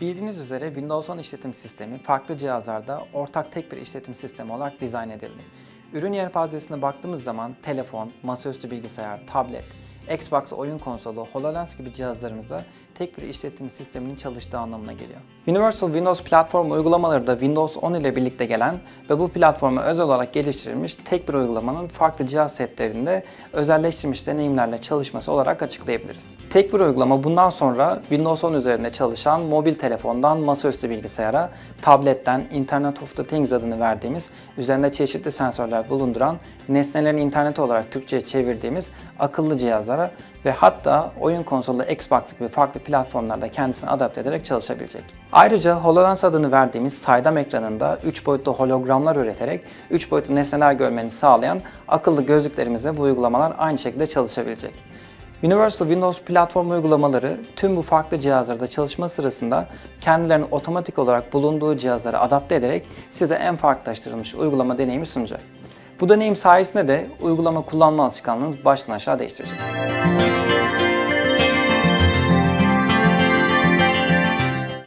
Bildiğiniz üzere Windows 10 işletim sistemi farklı cihazlarda ortak tek bir işletim sistemi olarak dizayn edildi. Ürün yelpazesine baktığımız zaman telefon, masaüstü bilgisayar, tablet, Xbox oyun konsolu, HoloLens gibi cihazlarımızda tek bir işletim sisteminin çalıştığı anlamına geliyor. Universal Windows platform uygulamaları da Windows 10 ile birlikte gelen ve bu platforma özel olarak geliştirilmiş tek bir uygulamanın farklı cihaz setlerinde özelleştirilmiş deneyimlerle çalışması olarak açıklayabiliriz. Tek bir uygulama bundan sonra Windows 10 üzerinde çalışan mobil telefondan masaüstü bilgisayara, tabletten Internet of the Things adını verdiğimiz, üzerinde çeşitli sensörler bulunduran, nesnelerin interneti olarak Türkçe'ye çevirdiğimiz akıllı cihazlara ve hatta oyun konsolu Xbox gibi farklı platformlarda kendisini adapte ederek çalışabilecek. Ayrıca HoloLens adını verdiğimiz saydam ekranında 3 boyutlu hologramlar üreterek 3 boyutlu nesneler görmeni sağlayan akıllı gözlüklerimizde bu uygulamalar aynı şekilde çalışabilecek. Universal Windows platform uygulamaları tüm bu farklı cihazlarda çalışma sırasında kendilerini otomatik olarak bulunduğu cihazlara adapte ederek size en farklılaştırılmış uygulama deneyimi sunacak. Bu deneyim sayesinde de uygulama kullanma alışkanlığınız baştan aşağı değiştirecek.